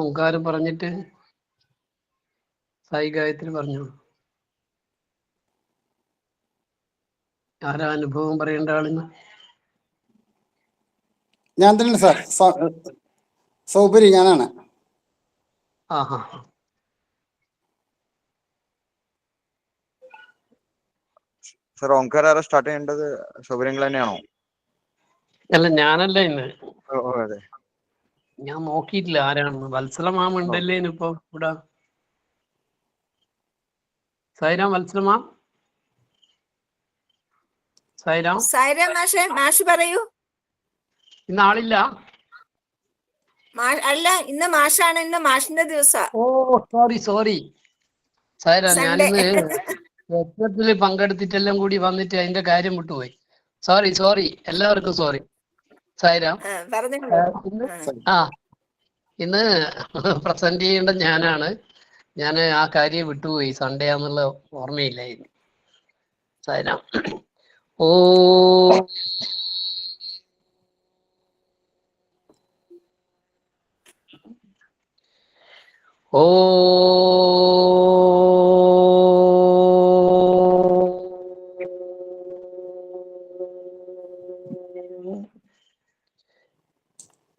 ഓങ്കാര് പറഞ്ഞിട്ട് സായി ഗായത്രി പറഞ്ഞു. ആരാ അനുഭവം പറയേണ്ട ആളിന് ഞാൻ തന്നെ സാർ. സൗപരി ഞാനാണ്. ആഹാ സർ ഓംകാർ ആരാ സ്റ്റാർട്ട് ചെയ്യേണ്ടത്? സൗകര്യങ്ങൾ തന്നെയാണോ? അല്ല ഞാനല്ല ഇന്ന്. അതെ. ഞാൻ നോക്കിയിട്ടില്ല ആരാണെന്ന്. വത്സല മാം ഉണ്ടല്ലേ ഇപ്പൊ ഇവിടെ സൈരാം വത്സല മാം സായിരാം സായിര മാഷ് പറയൂ. ഇന്ന് ആളില്ല. അല്ല ഇന്ന് മാഷാണ് ഇന്ന് മാഷിന്റെ ദിവസം. ഓ സോറി സോറി സൈറാം ഞാൻ ഞാനിന്ന് യജ്ഞത്തിൽ പങ്കെടുത്തിട്ടെല്ലാം കൂടി വന്നിട്ട് അതിന്റെ കാര്യം വിട്ടുപോയി. സോറി സോറി എല്ലാവർക്കും സോറി സായിരാം. ഇന്ന് ആ. ഇന്ന് പ്രസന്റ് ചെയ്യേണ്ട ഞാനാണ്. ഞാൻ ആ കാര്യം വിട്ടുപോയി. സൺഡേ ആന്നുള്ള ഓർമ്മയില്ലായിരുന്നു. സായിരാം. ഓ. ഓ.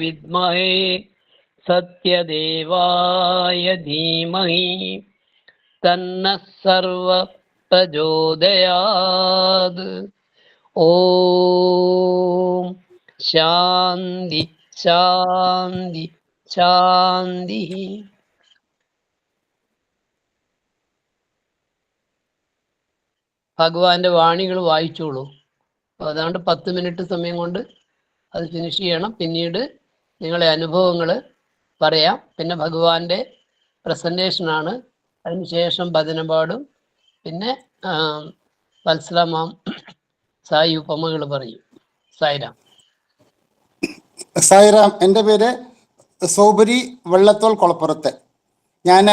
വിദ്മഹേ സത്യദേവായ ധീമഹി തന്ന സർവ പ്രചോദയാത് ഓം ശാന്തി ശാന്തി ശാന്തി ഭഗവാന്റെ വാണികൾ വായിച്ചോളൂ. അതാണ്ട് പത്ത് മിനിറ്റ് സമയം കൊണ്ട് അത് ഫിനിഷ് ചെയ്യണം. പിന്നീട് നിങ്ങളെ അനുഭവങ്ങൾ പറയാം. പിന്നെ ഭഗവാന്റെ പ്രസന്റേഷനാണ് അതിനുശേഷം ഭജന പാടും പിന്നെ വത്സലമാം സായി ഉപമകൾ പറയും. സായിരാം. സായിറാം എന്റെ പേര് സോബരി വെള്ളത്തോൾ കൊളപ്പുറത്ത്. ഞാൻ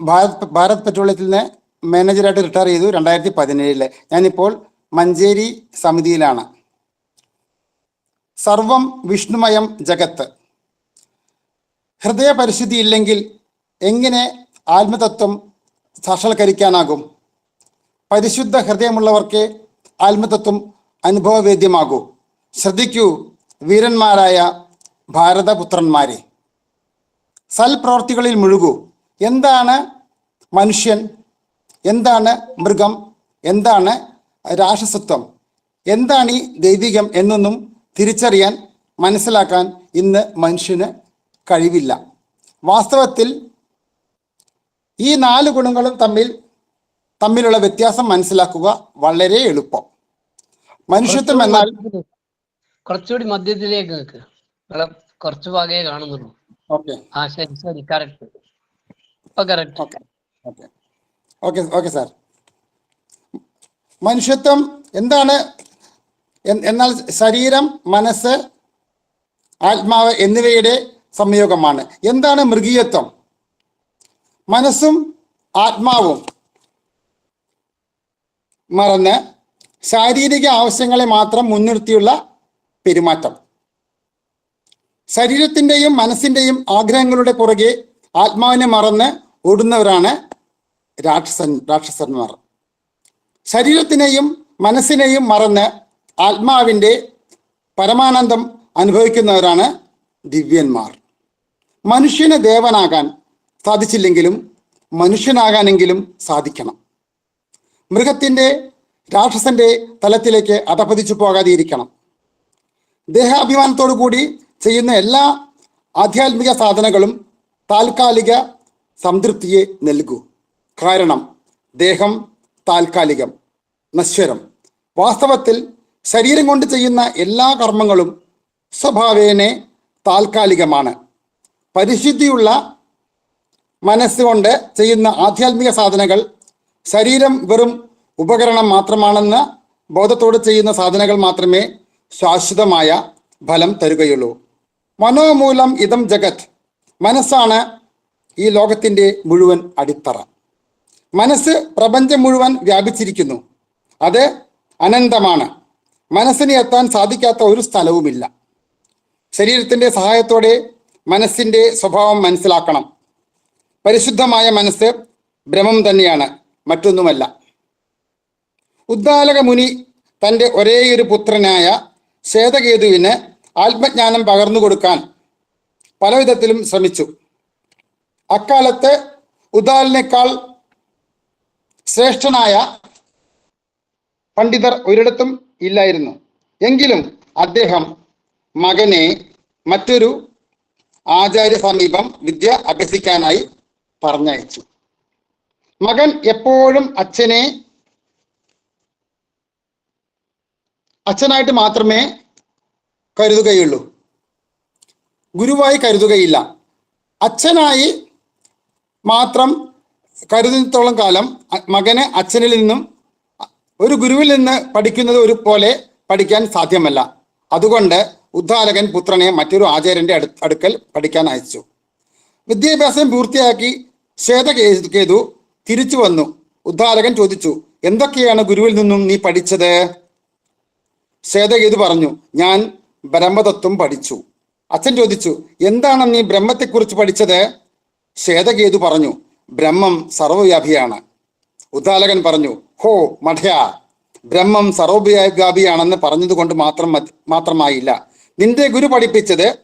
ഭാരത് ഭാരത് പെട്രോളിയത്തിൽ നിന്ന് മാനേജറായിട്ട് റിട്ടയർ ചെയ്തു രണ്ടായിരത്തി പതിനേഴിൽ. ഞാനിപ്പോൾ മഞ്ചേരി സമിതിയിലാണ്. സർവം വിഷ്ണുമയം ജഗത്ത്. ഹൃദയ ഹൃദയപരിശുദ്ധി ഇല്ലെങ്കിൽ എങ്ങനെ ആത്മതത്വം സാക്ഷാത്കരിക്കാനാകും? പരിശുദ്ധ ഹൃദയമുള്ളവർക്ക് ആത്മതത്വം അനുഭവവേദ്യമാകൂ. ശ്രദ്ധിക്കൂ വീരന്മാരായ ഭാരതപുത്രന്മാരെ. സൽപ്രവർത്തികളിൽ മുഴുകൂ. എന്താണ് മനുഷ്യൻ? എന്താണ് മൃഗം? എന്താണ് രാക്ഷസത്വം? എന്താണ് ഈ ദൈവികം എന്നൊന്നും തിരിച്ചറിയാൻ മനസ്സിലാക്കാൻ ഇന്ന് മനുഷ്യന് കഴിവില്ല. വാസ്തവത്തിൽ ഈ നാല് ഗുണങ്ങളും തമ്മിൽ തമ്മിലുള്ള വ്യത്യാസം മനസ്സിലാക്കുക വളരെ എളുപ്പം. മനുഷ്യത്വം എന്നാൽ കുറച്ചുകൂടി മധ്യത്തിലേക്ക് നിൽക്ക്. കുറച്ച് ഭാഗേ കാണുന്നുള്ളൂ. ഓക്കെ. ആ ശരി ശരി. കറക്റ്റ് ഇപ്പൊ correct okay okay. Okay okay sir. മനുഷ്യത്വം എന്താണ് എന്നാൽ ശരീരം മനസ്സ് ആത്മാവ് എന്നിവയുടെ സംയോഗമാണ്. എന്താണ് മൃഗീയത്വം? മനസ്സും ആത്മാവും മറന്ന് ശാരീരിക ആവശ്യങ്ങളെ മാത്രം മുൻനിർത്തിയുള്ള പെരുമാറ്റം. ശരീരത്തിന്റെയും മനസ്സിന്റെയും ആഗ്രഹങ്ങളുടെ പുറകെ ആത്മാവിനെ മറന്ന് ഓടുന്നവരാണ് രാക്ഷസൻ രാക്ഷസന്മാർ. ശരീരത്തിനെയും മനസ്സിനെയും മറന്ന് ആത്മാവിന്റെ പരമാനന്ദം അനുഭവിക്കുന്നവരാണ് ദിവ്യന്മാർ. മനുഷ്യന് ദേവനാകാൻ സാധിച്ചില്ലെങ്കിലും മനുഷ്യനാകാനെങ്കിലും സാധിക്കണം. മൃഗത്തിന്റെ രാക്ഷസന്റെ തലത്തിലേക്ക് അധപതിച്ചു പോകാതെയിരിക്കണം. ദേഹാഭിമാനത്തോടു കൂടി ചെയ്യുന്ന എല്ലാ ആധ്യാത്മിക സാധനങ്ങളും താൽക്കാലിക സംതൃപ്തിയെ നൽകൂ. കാരണം ദേഹം താൽക്കാലികം നശ്വരം. വാസ്തവത്തിൽ ശരീരം കൊണ്ട് ചെയ്യുന്ന എല്ലാ കർമ്മങ്ങളും സ്വഭാവേനെ താൽക്കാലികമാണ്. പരിശുദ്ധിയുള്ള മനസ്സുകൊണ്ട് ചെയ്യുന്ന ആധ്യാത്മിക സാധനകൾ ശരീരം വെറും ഉപകരണം മാത്രമാണെന്ന് ബോധത്തോടെ ചെയ്യുന്ന സാധനകൾ മാത്രമേ ശാശ്വതമായ ഫലം തരുകയുള്ളൂ. മനോമൂലം ഇതം ജഗത്. മനസ്സാണ് ഈ ലോകത്തിന്റെ മുഴുവൻ അടിത്തറ. മനസ്സ് പ്രപഞ്ചം മുഴുവൻ വ്യാപിച്ചിരിക്കുന്നു. അത് അനന്തമാണ്. മനസ്സിന് എത്താൻ സാധിക്കാത്ത ഒരു സ്ഥലവുമില്ല. ശരീരത്തിന്റെ സഹായത്തോടെ മനസ്സിന്റെ സ്വഭാവം മനസ്സിലാക്കണം. പരിശുദ്ധമായ മനസ്സ് ഭ്രമം തന്നെയാണ് മറ്റൊന്നുമല്ല. ഉദ്ദാലക മുനി തന്റെ ഒരേയൊരു പുത്രനായ ശ്വേതകേതുവിന് ആത്മജ്ഞാനം പകർന്നു കൊടുക്കാൻ പലവിധത്തിലും ശ്രമിച്ചു. അക്കാലത്ത് ഉദാലിനേക്കാൾ ശ്രേഷ്ഠനായ പണ്ഡിതർ ഒരിടത്തും ഇല്ലായിരുന്നു. എങ്കിലും അദ്ദേഹം മകനെ മറ്റൊരു ആചാര്യ സമീപം വിദ്യ അഭ്യസിക്കാനായി പറഞ്ഞയച്ചു. മകൻ എപ്പോഴും അച്ഛനെ അച്ഛനായിട്ട് മാത്രമേ കരുതുകയുള്ളൂ. ഗുരുവായി കരുതുകയില്ല. അച്ഛനായി മാത്രം കരുതുന്നിടത്തോളം കാലം മകന് അച്ഛനിൽ നിന്നും ഒരു ഗുരുവിൽ നിന്ന് പഠിക്കുന്നത് ഒരു പോലെ പഠിക്കാൻ സാധ്യമല്ല. അതുകൊണ്ട് ഉദ്ധാരകൻ പുത്രനെ മറ്റൊരു ആചാര്യന്റെ അടു അടുക്കൽ പഠിക്കാൻ അയച്ചു. വിദ്യാഭ്യാസം പൂർത്തിയാക്കി ശ്വേതകേതു തിരിച്ചു വന്നു. ഉദ്ധാരകൻ ചോദിച്ചു എന്തൊക്കെയാണ് ഗുരുവിൽ നിന്നും നീ പഠിച്ചത്? ശ്വേതകേതു പറഞ്ഞു ഞാൻ ബ്രഹ്മതത്വം പഠിച്ചു. അച്ഛൻ ചോദിച്ചു എന്താണ് നീ ബ്രഹ്മത്തെക്കുറിച്ച് പഠിച്ചത്? ശ്വേതകേതു പറഞ്ഞു ബ്രഹ്മം സർവവ്യാപിയാണ്. ഉദ്ധാലകൻ പറഞ്ഞു ഹോ മഠയ. ബ്രഹ്മം സർവവ്യാപിയാണെന്ന് പറഞ്ഞതുകൊണ്ട് മാത്രം മതി- മാത്രമായില്ല. നിന്റെ ഗുരു പഠിപ്പിച്ചത്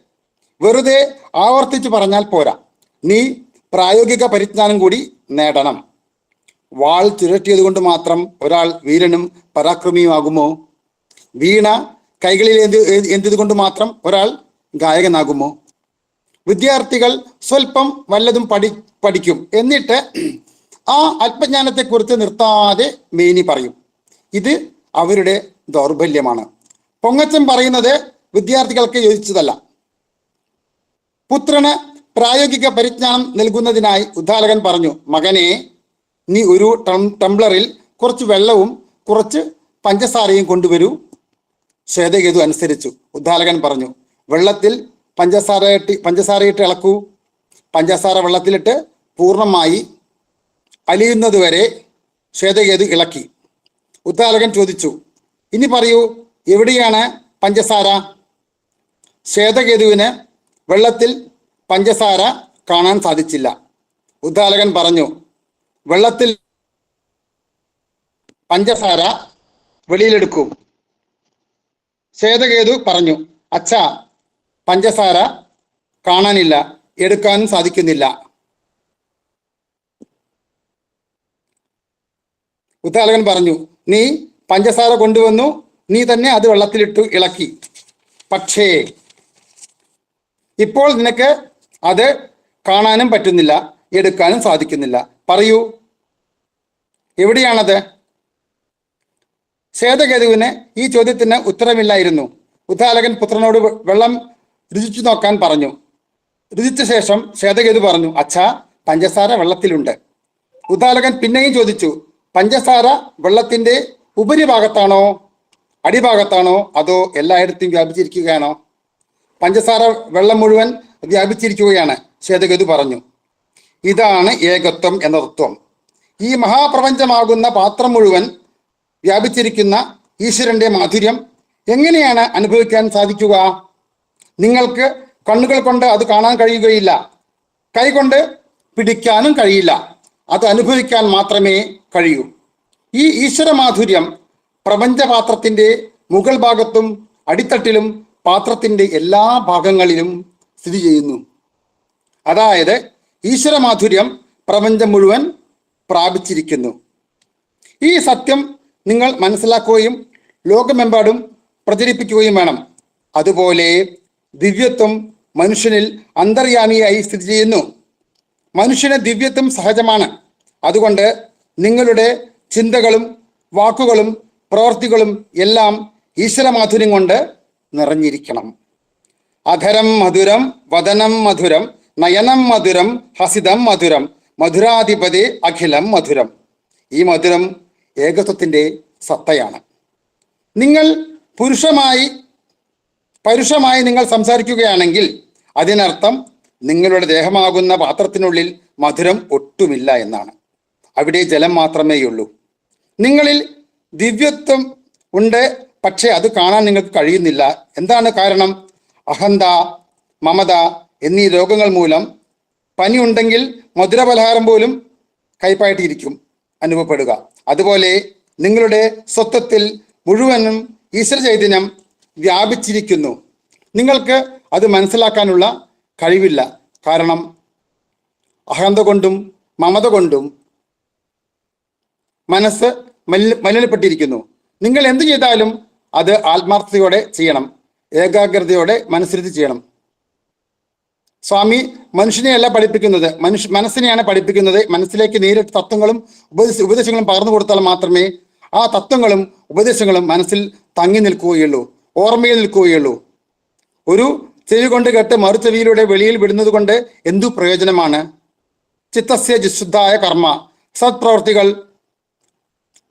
വെറുതെ ആവർത്തിച്ചു പറഞ്ഞാൽ പോരാ. നീ പ്രായോഗിക പരിജ്ഞാനം കൂടി നേടണം. വാൾ ചുരട്ടിയത് കൊണ്ട് മാത്രം ഒരാൾ വീരനും പരാക്രമിയുമാകുമോ? വീണ കൈകളിൽ എന്ത് എന്തിത് കൊണ്ട് മാത്രം ഒരാൾ ഗായകനാകുമോ? വിദ്യാർത്ഥികൾ സ്വല്പം വല്ലതും പഠി പഠിക്കും. എന്നിട്ട് ആ അല്പജ്ഞാനത്തെക്കുറിച്ച് നിർത്താതെ മേനി പറയും. ഇത് അവരുടെ ദൗർബല്യമാണ്. പൊങ്ങച്ചൻ പറയുന്നത് വിദ്യാർത്ഥികൾക്ക് യോജിച്ചതല്ല. പുത്രന് പ്രായോഗിക പരിജ്ഞാനം നൽകുന്നതിനായി ഉദ്ധാലകൻ പറഞ്ഞു മകനെ നീ ഒരു ടംബ്ലറിൽ കുറച്ച് വെള്ളവും കുറച്ച് പഞ്ചസാരയും കൊണ്ടുവരൂ. ശ്വേതകേതു അനുസരിച്ചു. ഉദ്ധാലകൻ പറഞ്ഞു വെള്ളത്തിൽ പഞ്ചസാര പഞ്ചസാരയിട്ട് ഇളക്കൂ. പഞ്ചസാര വെള്ളത്തിലിട്ട് പൂർണമായി അലിയുന്നതുവരെ ശ്വേതകേതു ഇളക്കി. ഉദ്ദാലകൻ ചോദിച്ചു ഇനി പറയൂ എവിടെയാണ് പഞ്ചസാര? ശ്വേതകേതുവിന് വെള്ളത്തിൽ പഞ്ചസാര കാണാൻ സാധിച്ചില്ല. ഉദ്ദാലകൻ പറഞ്ഞു വെള്ളത്തിൽ പഞ്ചസാര വെളിയിലെടുക്കൂ. ശ്വേതകേതു പറഞ്ഞു അച്ഛ പഞ്ചസാര കാണാനില്ല എടുക്കാനും സാധിക്കുന്നില്ല. ഉദ്ദാലകൻ പറഞ്ഞു നീ പഞ്ചസാര കൊണ്ടുവന്നു നീ തന്നെ അത് വെള്ളത്തിലിട്ടു ഇളക്കി. പക്ഷേ ഇപ്പോൾ നിനക്ക് അത് കാണാനും പറ്റുന്നില്ല എടുക്കാനും സാധിക്കുന്നില്ല. പറയൂ എവിടെയാണത്? ശ്വേതകേതുവിന് ഈ ചോദ്യത്തിന് ഉത്തരമില്ലായിരുന്നു. ഉദ്ധാലകൻ പുത്രനോട് വെള്ളം രുചിച്ചു നോക്കാൻ പറഞ്ഞു. രുചിച്ച ശേഷം ശ്വേതകേതു പറഞ്ഞു അച്ഛ പഞ്ചസാര വെള്ളത്തിലുണ്ട്. ഉദ്ധാലകൻ പിന്നെയും ചോദിച്ചു പഞ്ചസാര വെള്ളത്തിന്റെ ഉപരിഭാഗത്താണോ അടിഭാഗത്താണോ അതോ എല്ലായിടത്തും വ്യാപിച്ചിരിക്കുകയാണോ? പഞ്ചസാര വെള്ളം മുഴുവൻ വ്യാപിച്ചിരിക്കുകയാണ് ശ്വേതഗതി പറഞ്ഞു. ഇതാണ് ഏകത്വം എന്ന തത്വം. ഈ മഹാപ്രപഞ്ചമാകുന്ന പാത്രം മുഴുവൻ വ്യാപിച്ചിരിക്കുന്ന ഈശ്വരന്റെ മാധുര്യം എങ്ങനെയാണ് അനുഭവിക്കാൻ സാധിക്കുക? നിങ്ങൾക്ക് കണ്ണുകൾ കൊണ്ട് അത് കാണാൻ കഴിയുകയില്ല. കൈകൊണ്ട് പിടിക്കാനും കഴിയില്ല. അത് അനുഭവിക്കാൻ മാത്രമേ കഴിയൂ. ഈ ഈശ്വര മാധുര്യം പ്രപഞ്ചപാത്രത്തിന്റെ മുകൾ ഭാഗത്തും അടിത്തട്ടിലും പാത്രത്തിന്റെ എല്ലാ ഭാഗങ്ങളിലും സ്ഥിതി ചെയ്യുന്നു. അതായത് ഈശ്വര മാധുര്യം പ്രപഞ്ചം മുഴുവൻ പ്രാപിച്ചിരിക്കുന്നു. ഈ സത്യം നിങ്ങൾ മനസ്സിലാക്കുകയും ലോകമെമ്പാടും പ്രചരിപ്പിക്കുകയും വേണം. അതുപോലെ ദിവ്യത്വം മനുഷ്യനിൽ അന്തർയാമിയായി സ്ഥിതി ചെയ്യുന്നു. മനുഷ്യന് ദിവ്യത്വം സഹജമാണ്. അതുകൊണ്ട് നിങ്ങളുടെ ചിന്തകളും വാക്കുകളും പ്രവർത്തികളും എല്ലാം ഈശ്വരമാധുര്യം കൊണ്ട് നിറഞ്ഞിരിക്കണം. അധരം മധുരം വദനം മധുരം നയനം മധുരം ഹസിതം മധുരം മധുരാധിപതി അഖിലം മധുരം. ഈ മധുരം ഏകത്വത്തിന്റെ സത്തയാണ്. നിങ്ങൾ പുരുഷമായി പരുഷമായി നിങ്ങൾ സംസാരിക്കുകയാണെങ്കിൽ അതിനർത്ഥം നിങ്ങളുടെ ദേഹമാകുന്ന പാത്രത്തിനുള്ളിൽ മധുരം ഒട്ടുമില്ല എന്നാണ്. അവിടെ ജലം മാത്രമേയുള്ളൂ. നിങ്ങളിൽ ദിവ്യത്വം ഉണ്ട് പക്ഷേ അത് കാണാൻ നിങ്ങൾക്ക് കഴിയുന്നില്ല. എന്താണ് കാരണം? അഹന്ത മമത എന്നീ രോഗങ്ങൾ മൂലം പനി ഉണ്ടെങ്കിൽ മധുരപലഹാരം പോലും കൈപ്പായിട്ടിരിക്കും അനുഭവപ്പെടുക. അതുപോലെ നിങ്ങളുടെ സ്വത്വത്തിൽ മുഴുവനും ഈശ്വര ചൈതന്യം വ്യാപിച്ചിരിക്കുന്നു. നിങ്ങൾക്ക് അത് മനസ്സിലാക്കാനുള്ള കഴിവില്ല. കാരണം അഹന്ത കൊണ്ടും മമത കൊണ്ടും മനസ്സ് മലിനപ്പെട്ടിരിക്കുന്നു. നിങ്ങൾ എന്ത് ചെയ്താലും അത് ആത്മാർത്ഥതയോടെ ചെയ്യണം. ഏകാഗ്രതയോടെ മനസ്സിരുത്തി ചെയ്യണം. സ്വാമി മനുഷ്യനെയല്ല പഠിപ്പിക്കുന്നത്. മനുഷ്യ മനസ്സിനെയാണ് പഠിപ്പിക്കുന്നത്. മനസ്സിലേക്ക് നേരിട്ട് തത്വങ്ങളും ഉപദേശ ഉപദേശങ്ങളും പകർന്നു കൊടുത്താൽ മാത്രമേ ആ തത്വങ്ങളും ഉപദേശങ്ങളും മനസ്സിൽ തങ്ങി നിൽക്കുകയുള്ളൂ. ഓർമ്മയിൽ നിൽക്കുകയുള്ളൂ. ഒരു ചെവി കൊണ്ട് കേട്ട് മറു ചെവിയിലൂടെ വെളിയിൽ വിടുന്നത് കൊണ്ട് എന്തു പ്രയോജനമാണ്? ചിത്തസ്യ ജിശുദ്ധായ കർമ്മ. സത്പ്രവർത്തികൾ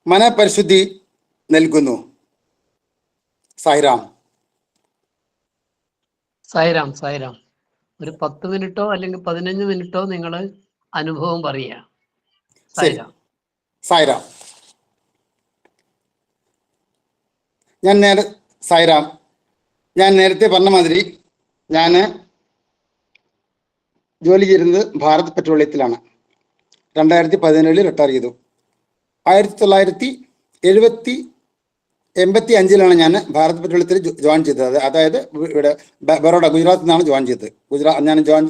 മനപരിശുദ്ധി നൽകുന്നു. സായിരാം സായിരാം സായിരാം ഒരു പത്ത് മിനിറ്റോ അല്ലെങ്കിൽ പതിനഞ്ച് മിനിറ്റോ നിങ്ങൾ അനുഭവം പറയുക. സായിരാം സായിരാം സായിറാം. ഞാൻ നേരെ സായിറാം. ഞാൻ നേരത്തെ പറഞ്ഞ മാതിരി ഞാൻ ജോലി ചെയ്യുന്നത് ഭാരത് പെട്രോളിയത്തിലാണ് രണ്ടായിരത്തി പതിനേഴിൽ റിട്ടയർ ചെയ്തു. ആയിരത്തി തൊള്ളായിരത്തി എഴുപത്തി എൺപത്തി അഞ്ചിലാണ് ഞാൻ ഭാരത് പെട്രോളിയത്തിൽ ജോയിൻ ചെയ്തത് അതായത് ഇവിടെ ബറോഡ ഗുജറാത്തിൽ നിന്നാണ് ജോയിൻ ചെയ്തത്. ഗുജറാത്ത് ഞാൻ ജോയിൻ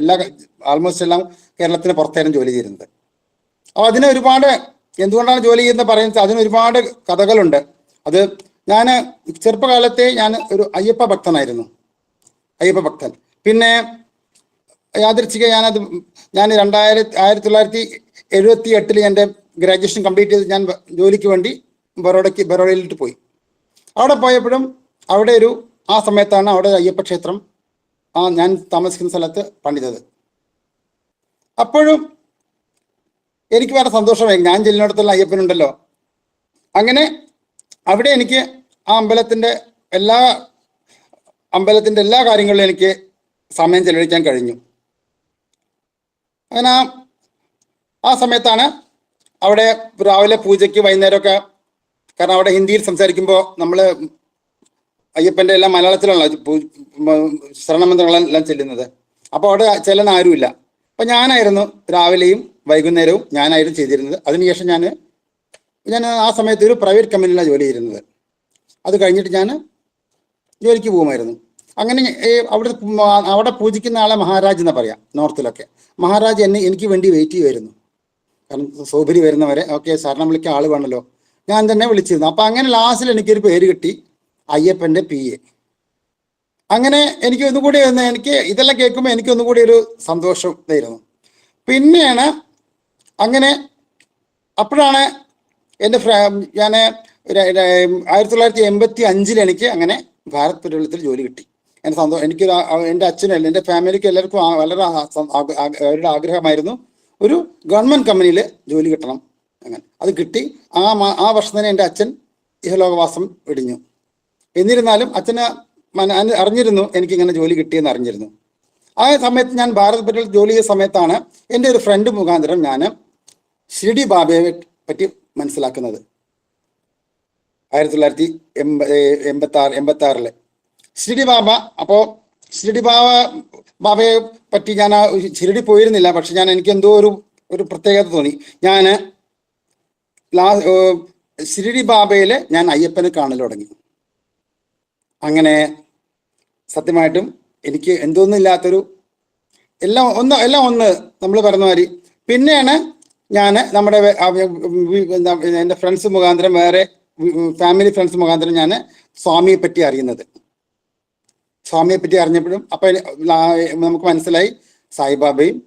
എല്ലാ ആൾമോസ്റ്റ് എല്ലാം കേരളത്തിന് പുറത്തായിരുന്നു ജോലി ചെയ്തിരുന്നത്. അപ്പോൾ അതിന് ഒരുപാട് എന്തുകൊണ്ടാണ് ജോലി ചെയ്യുന്നത് പറയുന്നത് അതിന് ഒരുപാട് കഥകളുണ്ട്. അത് ഞാൻ ചെറുപ്പകാലത്തെ ഞാൻ ഒരു അയ്യപ്പ ഭക്തനായിരുന്നു. അയ്യപ്പ ഭക്തൻ. പിന്നെ യാദൃച്ഛിക ഞാനത് ഞാൻ രണ്ടായിരത്തി ആയിരത്തി തൊള്ളായിരത്തി എഴുപത്തി എട്ടിൽ എന്റെ ഗ്രാജുവേഷൻ കംപ്ലീറ്റ് ചെയ്ത് ഞാൻ ജോലിക്ക് വേണ്ടി ബറോഡയ്ക്ക് ബറോഡയിലിട്ട് പോയി. അവിടെ പോയപ്പോഴും അവിടെ ഒരു ആ സമയത്താണ് അവിടെ അയ്യപ്പ ക്ഷേത്രം ആ ഞാൻ താമസിക്കുന്ന സ്ഥലത്ത് പണിതത്. അപ്പോഴും എനിക്ക് വേറെ സന്തോഷമായി. ഞാൻ ചെല്ലിനടുത്തുള്ള അയ്യപ്പനുണ്ടല്ലോ. അങ്ങനെ അവിടെ എനിക്ക് ആ അമ്പലത്തിന്റെ എല്ലാ അമ്പലത്തിന്റെ എല്ലാ കാര്യങ്ങളിലും എനിക്ക് സമയം ചെലവഴിക്കാൻ കഴിഞ്ഞു. അങ്ങനെ ആ സമയത്താണ് അവിടെ രാവിലെ പൂജയ്ക്ക് വൈകുന്നേരമൊക്കെ കാരണം അവിടെ ഹിന്ദിയിൽ സംസാരിക്കുമ്പോൾ നമ്മൾ അയ്യപ്പന്റെ എല്ലാം മലയാളത്തിലുള്ള ശരണമന്ത്രങ്ങളെല്ലാം ചെല്ലുന്നത്. അപ്പോൾ അവിടെ ചെല്ലാൻ ആരുമില്ല. അപ്പം ഞാനായിരുന്നു രാവിലെയും വൈകുന്നേരവും ഞാനായിരുന്നു ചെയ്തിരുന്നത്. അതിനുശേഷം ഞാൻ ഞാൻ ആ സമയത്ത് ഒരു പ്രൈവറ്റ് കമ്പനിയിലാണ് ജോലി ചെയ്തിരുന്നത്. അത് കഴിഞ്ഞിട്ട് ഞാൻ ജോലിക്ക് പോകുമായിരുന്നു. അങ്ങനെ അവിടെ അവിടെ പൂജിക്കുന്ന ആളെ മഹാരാജ് എന്നാ പറയാം നോർത്തിലൊക്കെ. മഹാരാജ് എന്നെ എനിക്ക് വേണ്ടി വെയിറ്റ് ചെയ്യുമായിരുന്നു കാരണം സൗഭരി വരുന്നവരെ ഓക്കെ സാറിനെ വിളിക്കാൻ ആൾ വേണമല്ലോ ഞാൻ തന്നെ വിളിച്ചിരുന്നു. അപ്പം അങ്ങനെ ലാസ്റ്റിൽ എനിക്കൊരു പേര് കിട്ടി അയ്യപ്പന്റെ പി എ അങ്ങനെ എനിക്ക് ഒന്നുകൂടി ഒന്ന് എനിക്ക് ഇതെല്ലാം കേൾക്കുമ്പോൾ എനിക്ക് ഒന്നുകൂടി ഒരു സന്തോഷം ഇതായിരുന്നു പിന്നെയാണ് അങ്ങനെ അപ്പോഴാണ് എന്റെ ഫ്ര ഞാൻ ആയിരത്തി തൊള്ളായിരത്തി എൺപത്തി അഞ്ചിൽ എനിക്ക് അങ്ങനെ ഭാരത് പെട്രോളിയത്തിൽ ജോലി കിട്ടി. എന്റെ സന്തോഷം എനിക്ക് എന്റെ അച്ഛനും എന്റെ ഫാമിലിക്ക് എല്ലാവർക്കും വളരെ അവരുടെ ആഗ്രഹമായിരുന്നു ഒരു ഗവൺമെന്റ് കമ്പനിയിൽ ജോലി കിട്ടണം അങ്ങനെ. അത് കിട്ടി. ആ ആ വർഷം തന്നെ എന്റെ അച്ഛൻ ഇഹലോകവാസം വെടിഞ്ഞു എന്നിരുന്നാലും അച്ഛന് അറിഞ്ഞിരുന്നു എനിക്കിങ്ങനെ ജോലി കിട്ടിയെന്ന് അറിഞ്ഞിരുന്നു. ആ സമയത്ത് ഞാൻ ഭാരത് പെട്രോൾ ജോലി ചെയ്ത സമയത്താണ് എന്റെ ഒരു ഫ്രണ്ട് മുഖാന്തരം ഞാൻ ഷിർഡി ബാബയെ പറ്റി മനസ്സിലാക്കുന്നത്. ആയിരത്തി തൊള്ളായിരത്തി എൺപ എൺപത്തി ആറ് എൺപത്തി ആറിൽ ഷിരിഡി ബാബ അപ്പോൾ ഷിരിഡി ബാബ ബാബയെ പറ്റി ഞാൻ ആ ഷിർഡി പോയിരുന്നില്ല പക്ഷെ ഞാൻ എനിക്ക് എന്തോ ഒരു ഒരു പ്രത്യേകത തോന്നി. ഞാൻ ലാ ഷിർഡി ബാബയിൽ ഞാൻ അയ്യപ്പനെ കാണൽ തുടങ്ങി. അങ്ങനെ സത്യമായിട്ടും എനിക്ക് എന്തോന്നില്ലാത്തൊരു എല്ലാം ഒന്ന് എല്ലാം ഒന്ന് നമ്മൾ പറഞ്ഞ മാതിരി. പിന്നെയാണ് ഞാൻ നമ്മുടെ എന്റെ ഫ്രണ്ട്സ് മുഖാന്തരം വേറെ ഫാമിലി ഫ്രണ്ട്സ് മുഖാന്തരം ഞാൻ സ്വാമിയെ പറ്റി അറിയുന്നത്. സ്വാമിയെ പറ്റി അറിഞ്ഞപ്പോഴും അപ്പൊ നമുക്ക് മനസ്സിലായി സായിബാബയും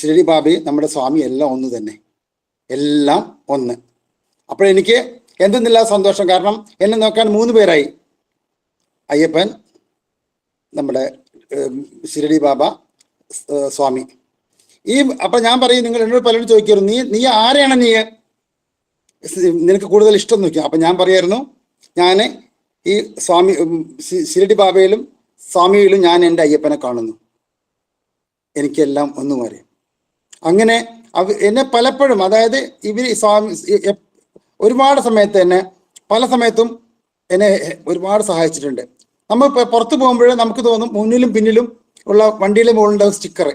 ശ്രീ ബാബയും നമ്മുടെ സ്വാമി എല്ലാം ഒന്ന് തന്നെ. എല്ലാം ഒന്ന്. അപ്പോഴെനിക്ക് എന്തെന്നില്ല സന്തോഷം. കാരണം എന്നെ നോക്കാൻ മൂന്ന് പേരായി. അയ്യപ്പൻ നമ്മുടെ ശിരടി ബാബ സ്വാമി. ഈ അപ്പൊ ഞാൻ പറയും നിങ്ങൾ എന്നോട് പലരും ചോദിക്കായിരുന്നു നീ നീ ആരെയാണ് നീ നിനക്ക് കൂടുതൽ ഇഷ്ടം നോക്കിയാ? അപ്പൊ ഞാൻ പറയായിരുന്നു ഞാൻ ഈ സ്വാമി ശിരടി ബാബയിലും സ്വാമിയിലും ഞാൻ എന്റെ അയ്യപ്പനെ കാണുന്നു. എനിക്കെല്ലാം ഒന്നും അറിയാം അങ്ങനെ എന്നെ പലപ്പോഴും അതായത് ഇവർ സ്വാമി ഒരുപാട് സമയത്ത് എന്നെ പല സമയത്തും എന്നെ ഒരുപാട് സഹായിച്ചിട്ടുണ്ട്. നമ്മൾ പുറത്തു പോകുമ്പോൾ നമുക്ക് തോന്നും മുന്നിലും പിന്നിലും ഉള്ള വണ്ടിയിലെ മുകളിലുണ്ടാവും സ്റ്റിക്കർ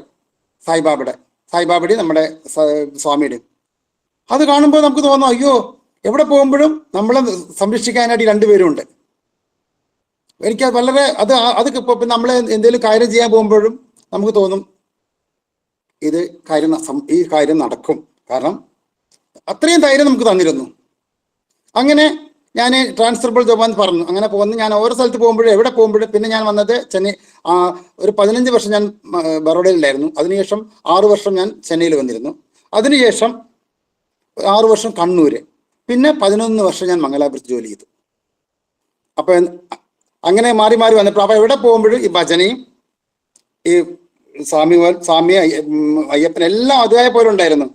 സായിബാബയുടെ സായിബാബയുടെ നമ്മുടെ സ്വാമിയുടെ അത് കാണുമ്പോൾ നമുക്ക് തോന്നാം അയ്യോ എവിടെ പോകുമ്പോഴും നമ്മളെ സംരക്ഷിക്കാനായിട്ട് രണ്ടുപേരുണ്ട് എനിക്ക് വളരെ അത് അത് ഇപ്പൊ നമ്മൾ എന്തെങ്കിലും കാര്യം ചെയ്യാൻ പോകുമ്പോഴും നമുക്ക് തോന്നും ഇത് കാര്യം ഈ കാര്യം നടക്കും. കാരണം അത്രയും ധൈര്യം നമുക്ക് തന്നിരുന്നു. അങ്ങനെ ഞാൻ ട്രാൻസ്ഫർബിൾ ജോബാൻ പറഞ്ഞു. അങ്ങനെ പോകുന്നു ഞാൻ ഓരോ സ്ഥലത്ത് പോകുമ്പോഴും എവിടെ പോകുമ്പോഴും പിന്നെ ഞാൻ വന്നത് ചെന്നൈ ഒരു പതിനഞ്ച് വർഷം ഞാൻ ബറോഡയിലുണ്ടായിരുന്നു. അതിനുശേഷം ആറു വർഷം ഞാൻ ചെന്നൈയിൽ വന്നിരുന്നു. അതിനുശേഷം ആറു വർഷം കണ്ണൂര്. പിന്നെ പതിനൊന്ന് വർഷം ഞാൻ മംഗലാപുരത്ത് ജോലി ചെയ്തു. അപ്പൊ അങ്ങനെ മാറി മാറി വന്നപ്പോൾ അപ്പൊ എവിടെ പോകുമ്പോഴും ഈ ഭജനയും ഈ സ്വാമി സ്വാമി അയ്യപ്പൻ എല്ലാം അതുമായ പോലെ ഉണ്ടായിരുന്നു.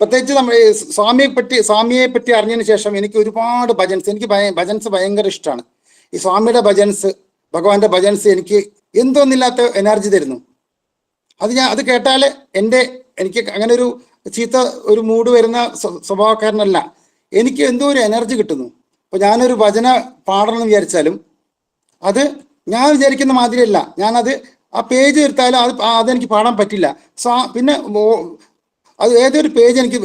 പ്രത്യേകിച്ച് നമ്മൾ സ്വാമിയെ പറ്റി സ്വാമിയെ പറ്റി അറിഞ്ഞതിന് ശേഷം എനിക്ക് ഒരുപാട് ഭജൻസ് എനിക്ക് ഭജൻസ് ഭയങ്കര ഇഷ്ടമാണ്. ഈ സ്വാമിയുടെ ഭജൻസ് ഭഗവാന്റെ ഭജൻസ് എനിക്ക് എന്തോന്നില്ലാത്ത എനർജി തരുന്നു. അത് ഞാൻ അത് കേട്ടാൽ എന്റെ എനിക്ക് അങ്ങനെ ഒരു ചീത്ത ഒരു മൂഡ് വരുന്ന സ്വഭാവക്കാരനല്ല. എനിക്ക് എന്തോ ഒരു എനർജി കിട്ടുന്നു. അപ്പൊ ഞാനൊരു ഭജന പാടണം എന്ന് വിചാരിച്ചാലും അത് ഞാൻ വിചാരിക്കുന്ന മാതിരിയല്ല. ഞാനത് ആ പേജ് എടുത്താലും അത് അതെനിക്ക് പാടാൻ പറ്റില്ല. സോ പിന്നെ അത് ഏതൊരു പേജ് എനിക്ക്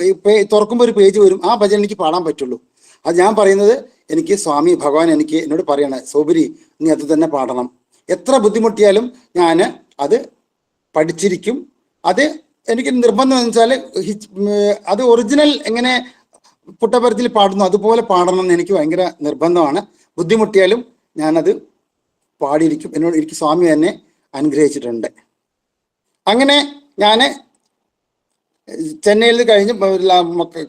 തുറക്കുമ്പോൾ ഒരു പേജ് വരും. ആ ഭജന എനിക്ക് പാടാൻ പറ്റുള്ളൂ. അത് ഞാൻ പറയുന്നത് എനിക്ക് സ്വാമി ഭഗവാൻ എനിക്ക് എന്നോട് പറയണ സോബരി നീ അത് തന്നെ പാടണം. എത്ര ബുദ്ധിമുട്ടിയാലും ഞാൻ അത് പഠിച്ചിരിക്കും. അത് എനിക്ക് നിർബന്ധം എന്ന് വെച്ചാൽ അത് ഒറിജിനൽ എങ്ങനെ പുട്ടപരത്തിൽ പാടുന്നു അതുപോലെ പാടണം എന്ന് എനിക്ക് ഭയങ്കര നിർബന്ധമാണ്. ബുദ്ധിമുട്ടിയാലും ഞാനത് പാടിയിരിക്കും. എന്നോട് എനിക്ക് സ്വാമി തന്നെ അനുഗ്രഹിച്ചിട്ടുണ്ട്. അങ്ങനെ ഞാൻ ചെന്നൈയിൽ കഴിഞ്ഞ്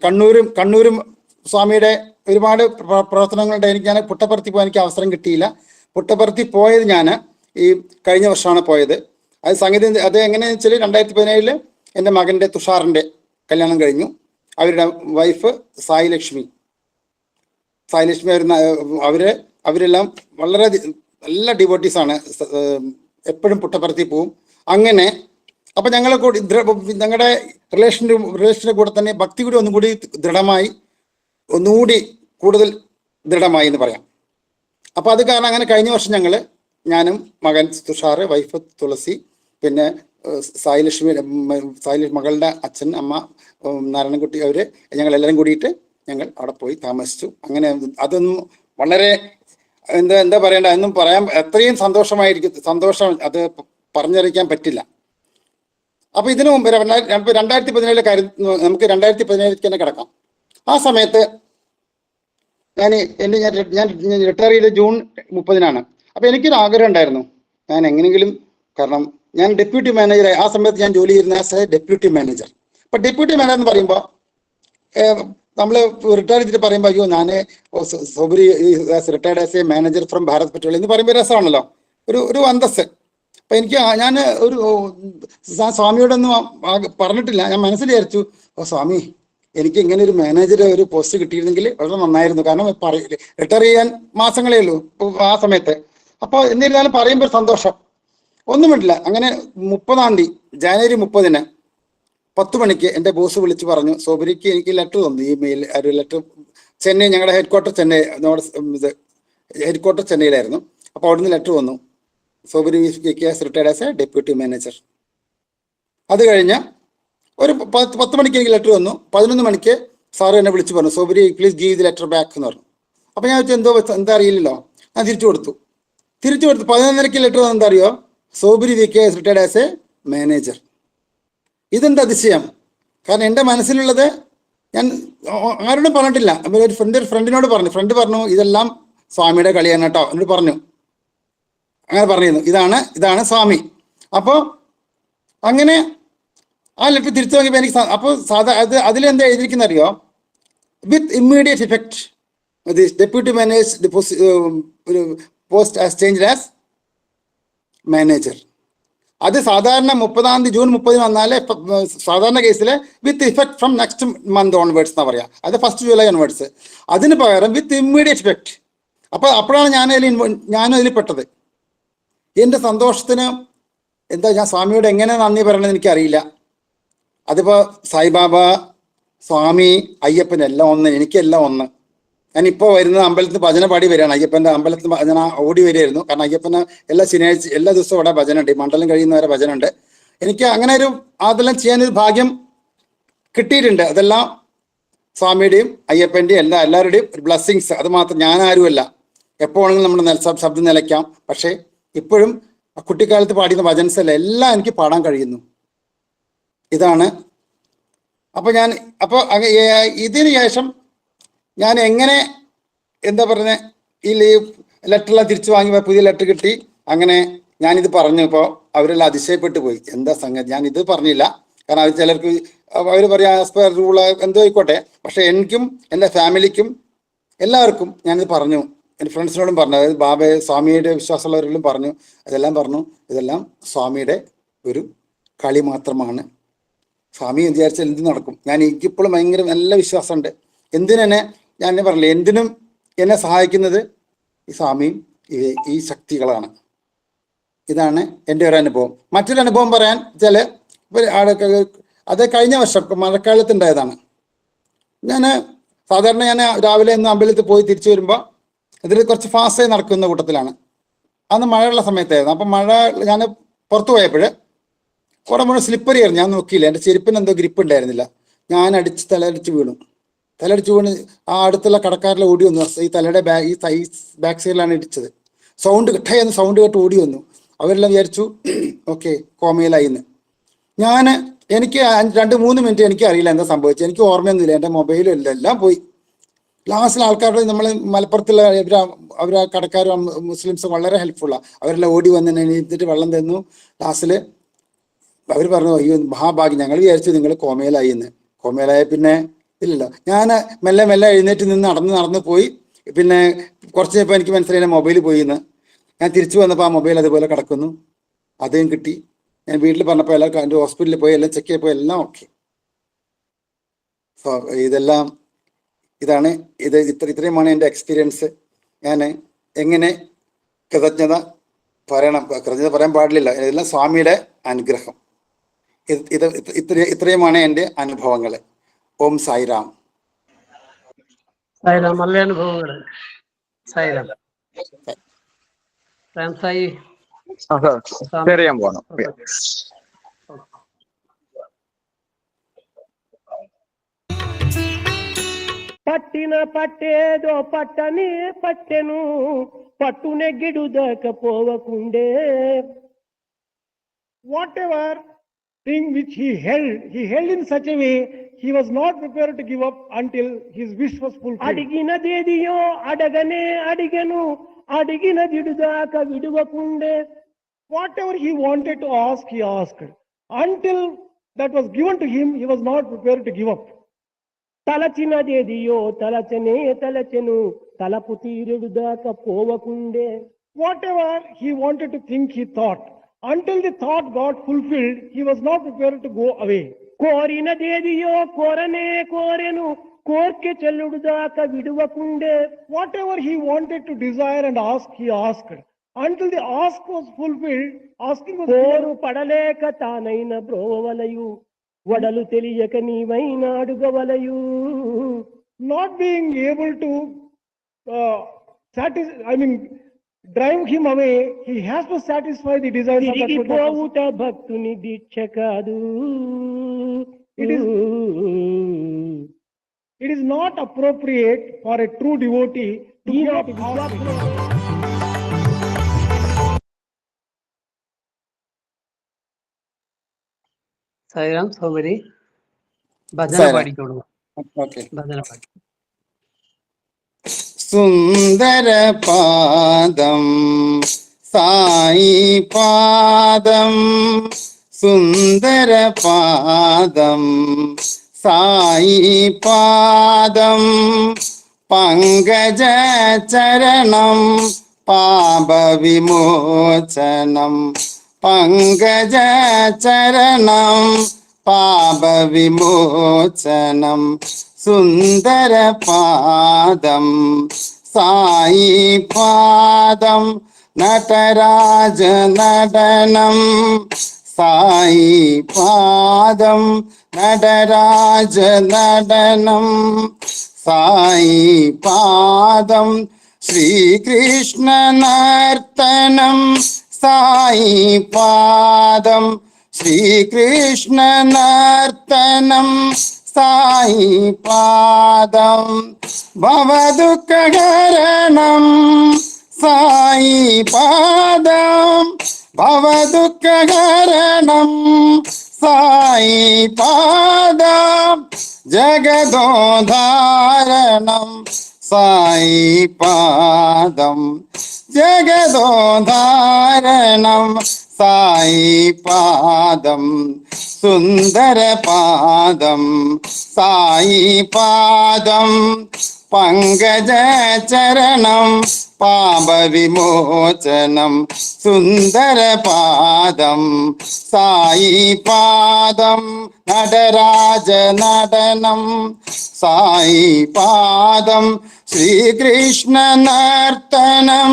കണ്ണൂരും കണ്ണൂരും സ്വാമിയുടെ ഒരുപാട് പ്ര- പ്രവർത്തനങ്ങളുടെ എനിക്ക് ഞാൻ പുട്ടപ്പുറത്തി പോകാൻ എനിക്ക് അവസരം കിട്ടിയില്ല. പുട്ടപ്പുറത്തി പോയത് ഞാൻ ഈ കഴിഞ്ഞ വർഷമാണ് പോയത്. അത് സംഗീതം അത് എങ്ങനെയാണെന്ന് വെച്ചാൽ രണ്ടായിരത്തി പതിനേഴിൽ എന്റെ മകന്റെ തുഷാറിന്റെ കല്യാണം കഴിഞ്ഞു. അവരുടെ വൈഫ് സായി ലക്ഷ്മി സായി ലക്ഷ്മി വരുന്ന അവർ അവരെല്ലാം വളരെ നല്ല ഡിവോട്ടീസാണ് എപ്പോഴും പുട്ടപ്പുറത്തി പോവും. അങ്ങനെ അപ്പം ഞങ്ങളെ കൂടി ഞങ്ങളുടെ റിലേഷന്റെ റിലേഷന്റെ കൂടെ തന്നെ ഭക്തി കൂടി ഒന്നും കൂടി ദൃഢമായി ഒന്നുകൂടി കൂടുതൽ ദൃഢമായി എന്ന് പറയാം. അപ്പോൾ അത് കാരണം അങ്ങനെ കഴിഞ്ഞ വർഷം ഞങ്ങൾ ഞാനും മകൻ തുഷാർ വൈഫ് തുളസി പിന്നെ ഏഹ്, സായി മകളുടെ അച്ഛൻ അമ്മ നാരായണൻകുട്ടി അവർ ഞങ്ങൾ എല്ലാവരും കൂടിയിട്ട് ഞങ്ങൾ അവിടെ പോയി താമസിച്ചു. അങ്ങനെ അതൊന്നും വളരെ എന്താ എന്താ പറയണ്ട? അതൊന്നും പറയാൻ അത്രയും സന്തോഷമായിരിക്കും സന്തോഷം അത് പറഞ്ഞറിയിക്കാൻ പറ്റില്ല. അപ്പൊ ഇതിനു മുമ്പ് രണ്ടായിരത്തി രണ്ടാ- രണ്ടായിരത്തി പതിനേഴിലെ കാര്യം നമുക്ക് രണ്ടായിരത്തി പതിനേഴിലേക്ക് തന്നെ കിടക്കാം. ആ സമയത്ത് ഞാൻ എന്റെ ഞാൻ ഞാൻ റിട്ടയർ ചെയ്ത് ജൂൺ മുപ്പതിനാണ്. അപ്പൊ എനിക്കൊരു ആഗ്രഹം ഉണ്ടായിരുന്നു. ഞാൻ എങ്ങനെയെങ്കിലും കാരണം ഞാൻ ഡെപ്യൂട്ടി മാനേജർ ആ സമയത്ത് ഞാൻ ജോലി ചെയ്യുന്ന ആസ് എ ഡെപ്യൂട്ടി മാനേജർ അപ്പൊ ഡെപ്യൂട്ടി മാനേജർ എന്ന് പറയുമ്പോൾ നമ്മൾ റിട്ടയർ ചെയ്തിട്ട് പറയുമ്പോൾ അയ്യോ ഞാൻ Soubari retired as a manager from Bharat Petroleum എന്ന് പറയുമ്പോൾ രസമാണല്ലോ. ഒരു ഒരു അന്തസ് അപ്പൊ എനിക്ക് ഞാൻ ഒരു സ്വാമിയോടൊന്നും പറഞ്ഞിട്ടില്ല. ഞാൻ മനസ്സിൽ വിചാരിച്ചു ഓ സ്വാമി എനിക്ക് ഇങ്ങനെ ഒരു മാനേജർ ഒരു പോസ്റ്റ് കിട്ടിയിരുന്നെങ്കിൽ വളരെ നന്നായിരുന്നു. കാരണം റിട്ടയർ ചെയ്യാൻ മാസങ്ങളേ ഉള്ളൂ ആ സമയത്ത്. അപ്പോൾ എന്നിരുന്നാലും പറയുമ്പോൾ സന്തോഷം. ഒന്നും അങ്ങനെ മുപ്പതാം തീയതി ജാനുവരി മുപ്പതിന് പത്ത് മണിക്ക് എന്റെ ബോസ് വിളിച്ച് പറഞ്ഞു സോബരിക്ക് എനിക്ക് ലെറ്റർ തന്നു ഇമെയിൽ ഒരു ലെറ്റർ ചെന്നൈ ഞങ്ങളുടെ ഹെഡ് ക്വാർട്ടർ ചെന്നൈ നമ്മുടെ ഇത് ഹെഡ് ക്വാർട്ടർ ചെന്നൈയിലായിരുന്നു. അപ്പോൾ അവിടുന്ന് ലെറ്റർ വന്നു. Sobari retired as a deputy manager അത് കഴിഞ്ഞ് ഒരു പത്ത് പത്ത് മണിക്ക് എനിക്ക് ലെറ്റർ വന്നു. പതിനൊന്ന് മണിക്ക് സാറ് എന്നെ വിളിച്ച് പറഞ്ഞു Sobari please give the letter back എന്ന് പറഞ്ഞു. അപ്പോൾ ഞാൻ വെച്ചാൽ എന്തോ എന്താ അറിയില്ലല്ലോ. ഞാൻ തിരിച്ചു കൊടുത്തു. തിരിച്ചു കൊടുത്തു പതിനൊന്നരയ്ക്ക് ലെറ്റർ എന്താ അറിയോ? Sobari V K retired as a manager. ഇതെന്താ അതിശയം? കാരണം എന്റെ മനസ്സിലുള്ളത് ഞാൻ ആരോടും പറഞ്ഞിട്ടില്ല. ഒരു ഫ്രണ്ട് ഫ്രണ്ടിനോട് പറഞ്ഞു. ഫ്രണ്ട് പറഞ്ഞു ഇതെല്ലാം സ്വാമിയുടെ കളിയാണ് കേട്ടോ. എന്നോട് പറഞ്ഞു. അങ്ങനെ പറഞ്ഞിരുന്നു. ഇതാണ് ഇതാണ് സ്വാമി. അപ്പോൾ അങ്ങനെ ആ ലെറ്റർ തിരിച്ചു നോക്കിയപ്പോൾ എനിക്ക് അപ്പോൾ സാധാ അത് അതിലെന്താ എഴുതിയിരിക്കുന്ന അറിയോ? With immediate effect deputy manage ഒരു post as change as manager. അത് സാധാരണ മുപ്പതാം തീയതി ജൂൺ മുപ്പതിന് വന്നാലേ സാധാരണ കേസിൽ with effect from next month onwards എന്നാ പറയാ. അത് ഫസ്റ്റ് ജൂലൈ ഓൺവേർഡ്സ് അതിന് പകരം വിത്ത് ഇമ്മീഡിയറ്റ് ഇഫക്റ്റ് അപ്പൊ അപ്പോഴാണ് ഞാൻ അതിൽ ഞാനും അതിൽ പെട്ടത്. എന്റെ സന്തോഷത്തിന് എന്താ ഞാൻ സ്വാമിയോട് എങ്ങനെ നന്ദി പറയണമെന്ന് എനിക്കറിയില്ല. അതിപ്പോ സായിബാബ സ്വാമി അയ്യപ്പൻ എല്ലാം ഒന്ന് എനിക്കെല്ലാം ഒന്ന്. ഞാൻ ഇപ്പോൾ വരുന്നത് അമ്പലത്തിൽ ഭജന പാടി വരികയാണ്. അയ്യപ്പന്റെ അമ്പലത്തിൽ ഭജന ഓടി വരികയായിരുന്നു. കാരണം അയ്യപ്പന് എല്ലാ ശനിയാഴ്ച എല്ലാ ദിവസവും അവിടെ ഭജന ഉണ്ട് ഈ മണ്ഡലം കഴിയുന്നവരെ ഭജന ഉണ്ട് എനിക്ക് അങ്ങനെ ഒരു അതെല്ലാം ചെയ്യാനൊരു ഭാഗ്യം കിട്ടിയിട്ടുണ്ട്. അതെല്ലാം സ്വാമിയുടെയും അയ്യപ്പന്റെയും എല്ലാ എല്ലാവരുടെയും ഒരു ബ്ലെസ്സിങ്സ് അത് മാത്രം ഞാൻ ആരുമല്ല നമ്മൾ നമ്മുടെ നെൽ- ശബ്ദം നിലയ്ക്കാം. പക്ഷേ ഇപ്പോഴും കുട്ടിക്കാലത്ത് പാടിയ ഭജൻസ് അല്ല എല്ലാം എനിക്ക് പാടാൻ കഴിയുന്നു. ഇതാണ്. അപ്പോൾ ഞാൻ അപ്പോൾ ഇതിന് ശേഷം ഞാൻ എങ്ങനെ എന്താ പറഞ്ഞ ഈ ലീവ് ലെറ്ററെല്ലാം തിരിച്ചു വാങ്ങി പുതിയ ലെറ്റർ കിട്ടി. അങ്ങനെ ഞാനിത് പറഞ്ഞു ഇപ്പോൾ അവരെല്ലാം അതിശയപ്പെട്ടു പോയി. എന്താ സംഗതി? ഞാൻ ഇത് പറഞ്ഞില്ല. കാരണം അത് ചിലർക്ക് അവർ പറയാം റൂൾ എന്തോ ആയിക്കോട്ടെ. പക്ഷെ എനിക്കും എന്റെ ഫാമിലിക്കും എല്ലാവർക്കും ഞാനിത് പറഞ്ഞു. എന്റെ ഫ്രണ്ട്സിനോടും പറഞ്ഞു. അതായത് ബാബയെ സ്വാമിയുടെ വിശ്വാസമുള്ളവരോടും പറഞ്ഞു. അതെല്ലാം പറഞ്ഞു. ഇതെല്ലാം സ്വാമിയുടെ ഒരു കളി മാത്രമാണ്. സ്വാമി വിചാരിച്ചാൽ എന്ത് നടക്കും? ഞാൻ എനിക്കിപ്പോഴും ഭയങ്കര നല്ല വിശ്വാസമുണ്ട്. എന്തിനെന്നെ ഞാൻ പറഞ്ഞില്ലേ എന്തിനും എന്നെ സഹായിക്കുന്നത് ഈ സ്വാമിയും ഈ ശക്തികളാണ്. ഇതാണ് എന്റെ ഒരു അനുഭവം. മറ്റൊരു അനുഭവം പറയാൻ ചില അത് കഴിഞ്ഞ വർഷം മഴക്കാലത്തുണ്ടായതാണ് ഞാൻ സാധാരണ ഞാൻ രാവിലെ ഇന്ന് അമ്പലത്തിൽ പോയി തിരിച്ചു വരുമ്പോൾ ഇതിൽ കുറച്ച് ഫാസ്റ്റായി നടക്കുന്ന കൂട്ടത്തിലാണ്. അന്ന് മഴയുള്ള സമയത്തായിരുന്നു. അപ്പം മഴ ഞാൻ പുറത്തു പോയപ്പോൾ കുറെ മുഴുവൻ സ്ലിപ്പറി ആയിരുന്നു. ഞാൻ നോക്കിയില്ല. എന്റെ ചെരുപ്പിന് എന്തോ ഗ്രിപ്പ് ഉണ്ടായിരുന്നില്ല. ഞാൻ അടിച്ച് തലയടിച്ച് വീണു. തലയടിച്ച് വീണ് ആ അടുത്തുള്ള കടക്കാരിലെ ഓടി വന്നു. ഈ തലയുടെ ബാ- ഈ തൈ ബാക്ക് സൈഡിലാണ് ഇടിച്ചത്. സൗണ്ട് കിട്ടയെന്ന് സൗണ്ട് കേട്ട് ഓടി വന്നു. അവരെല്ലാം വിചാരിച്ചു ഓക്കെ കോമയിലായി എന്ന്. ഞാൻ എനിക്ക് രണ്ട് മൂന്ന് മിനിറ്റ് എനിക്ക് അറിയില്ല എന്താ സംഭവിച്ചത്. എനിക്ക് ഓർമ്മയൊന്നുമില്ല. എന്റെ മൊബൈലും ഇല്ല. എല്ലാം പോയി. ലാസ്റ്റിൽ ആൾക്കാരുടെ നമ്മൾ മലപ്പുറത്തുള്ള ഇവർ അവർ കടക്കാരും മുസ്ലിംസ് വളരെ ഹെൽപ്ഫുള്ളാണ് അവരെല്ലാം ഓടി വന്ന് എണീറ്റിട്ട് വെള്ളം തന്നു. ലാസ്റ്റിൽ അവർ പറഞ്ഞു അയ്യോ മഹാഭാഗ്യം. ഞങ്ങൾ വിചാരിച്ചു നിങ്ങൾ കോമയിലായി എന്ന്. കോമയിലായ പിന്നെ ഇല്ലല്ലോ. ഞാൻ മെല്ലെ മെല്ലെ എഴുന്നേറ്റ് നിന്ന് നടന്ന് നടന്ന് പോയി. പിന്നെ കുറച്ച് കഴിഞ്ഞപ്പോൾ എനിക്ക് മനസ്സിലായി മൊബൈൽ പോയി എന്ന് ഞാൻ തിരിച്ചു വന്നപ്പോൾ ആ മൊബൈൽ അതുപോലെ കിടക്കുന്നു. അതും കിട്ടി. ഞാൻ വീട്ടിൽ പറഞ്ഞപ്പോൾ എല്ലാം എന്റെ ഹോസ്പിറ്റലിൽ പോയി എല്ലാം ചെക്ക് ചെയ്യപ്പോൾ എല്ലാം ഓക്കെ. സോ ഇതെല്ലാം ഇതാണ്. ഇത് ഇത്ര ഇത്രയുമാണ് എന്റെ എക്സ്പീരിയൻസ്. ഞാൻ എങ്ങനെ കൃതജ്ഞത പറയണം? കൃതജ്ഞത പറയാൻ പാടില്ല. ഇതെല്ലാം സ്വാമിയുടെ അനുഗ്രഹം. ഇത് ഇത് ഇത്ര ഇത്രയുമാണ് എന്റെ അനുഭവങ്ങൾ ഓം സായിറാം സായിരാം നല്ല അനുഭവങ്ങൾ സായിരാം രാം സായി ഷെയർ ചെയ്യാൻ പോകണം పట్టిన పట్టేదో పట్టని పట్టెను పట్టు నెగ్గిడు పోవకుండే whatever thing which he held, he held in such a way he was not prepared to give up until his wish was fulfilled. అడిగినదేదియో అడగనే అడిగను అడిగిన దిడుదాక విడువకుండే. Whatever he wanted to ask he asked until that was given to him he was not prepare to give up తలచినదేదియో తలచనే తలచెను తలపు తీరుడు దాకా పోవకుండే. Whatever he wanted to think he thought until the thought got fulfilled he was not prepare to go away కోరిన కోరినదేదియో కోరనే కోరెను కోర్కె చెల్లుడు దాకా విడవకుండే. Whatever he wanted to desire and ask he asked until the ask was fulfilled asking కోరు పడలేక తానైన బ్రోవలయు వడలు తెలియక నీవైన అడుగవలయు. Not being able to satis I mean drive him away, he has to satisfy the desires of the that It is- It is not appropriate for a true devotee to give up all. Sairam ಸೋಮರಿ ಭಜನ ಸಾಯಿರಾಮ್. ഭജന പാടി സുന്ദര പാദം സായി പാദം സുന്ദര പാദം സായി പാദം പങ്കജ ചരണം പാപവിമോചനം പങ്കജചരണം പാപവിമോചനം. സുന്ദരപാദം സായി പാദം നടരാജ നടനം സായി പാദം നടരാജ നടനം സായി പാദം ശ്രീകൃഷ്ണ നർത്തനം സായി പാദം ശ്രീകൃഷ്ണ നർത്തനം സായി പാദം ഭവദുഃഖകരണം സായി പാദം ഭവദുഃഖകരണം സായി പാദം ജഗദോധാരണം. സായി പാദം ജഗദോധാരണം. സായി പാദം സുന്ദരപാദം സായി പാദം പങ്കജചരണം പാപവിമോചനം സുന്ദരപാദം സായി പാദം നടരാജ നടനം സായി പാദം ശ്രീകൃഷ്ണ നർത്തനം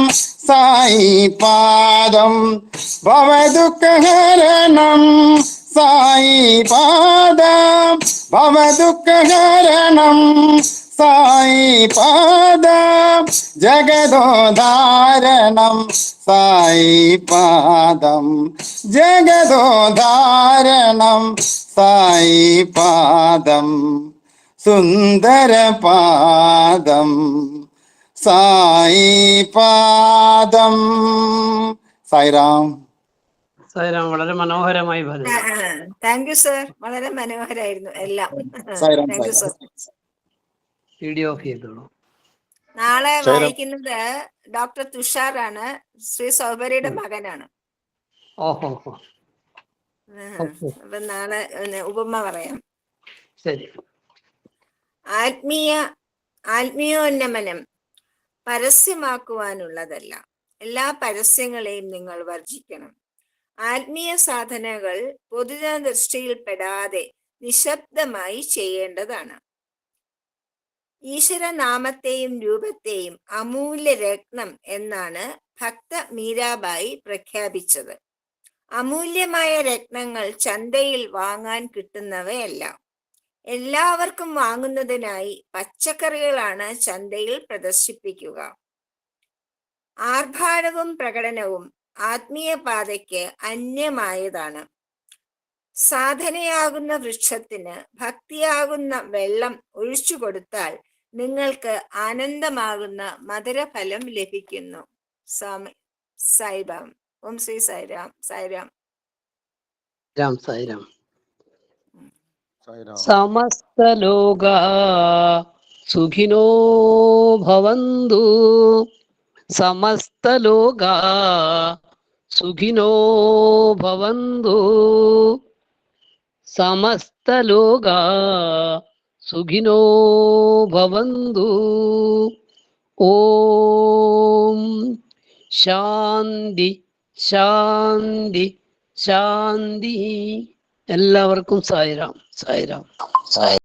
സായി പാദം. ഭവദുഃഖഹരണം സായി പാദം. ഭവദുഃഖഹരണം സായി പാദം. ജഗദോധാരണം സായി പാദം. ജഗദോധാരണം സായി പാദം. സുന്ദരപാദം. സായി പാദം. സായിറാം സായിറാം വളരെ മനോഹരമായി ഭജന. താങ്ക് യു സർ വളരെ മനോഹരായിരുന്നു എല്ലാം. Sairam thank you sir video off ചെയ്തോളൂ. നാളെ. വായിക്കുന്നത് ഡോക്ടർ തുഷാറാണ്. ശ്രീ സൗബരിയുടെ മകനാണ്. അപ്പൊ നാളെ ഉപമ പറയാം. ശരി. ആത്മീയ ആത്മീയോന്നമനം. പരസ്യമാക്കുവാനുള്ളതല്ല. എല്ലാ പരസ്യങ്ങളെയും നിങ്ങൾ വർജിക്കണം ആത്മീയ സാധനകൾ പൊതുജന ദൃഷ്ടിയിൽപ്പെടാതെ നിശബ്ദമായി ചെയ്യേണ്ടതാണ്. ഈശ്വരനാമത്തെയും രൂപത്തെയും അമൂല്യ രത്നം എന്നാണ് ഭക്ത മീരാബായി പ്രഖ്യാപിച്ചത്. അമൂല്യമായ രത്നങ്ങൾ ചന്തയിൽ വാങ്ങാൻ കിട്ടുന്നവയല്ല. എല്ലാവർക്കും വാങ്ങുന്നതിനായി പച്ചക്കറികളാണ് ചന്തയിൽ പ്രദർശിപ്പിക്കുക. ആർഭാടവും പ്രകടനവും ആത്മീയ പാതയ്ക്ക് അന്യമായതാണ്. സാധനയാകുന്ന വൃക്ഷത്തിന് ഭക്തിയാകുന്ന വെള്ളം ഒഴിച്ചു കൊടുത്താൽ നിങ്ങൾക്ക് ആനന്ദമാകുന്ന മധുരഫലം ലഭിക്കുന്നു. സ്വാമി സായിബാം ഓം ശ്രീ സായിരാം സായിരാം. രാം സായിരാം. సమస్త లోగా సుఖినో భవందు సమస్త లోగా సుఖినో భవందు సమస్త లోగా సుఖినో భవందు ఓం శాంతి శాంతి శాంతి. എല്ലാവർക്കും സായിരാം സായിരാം സായി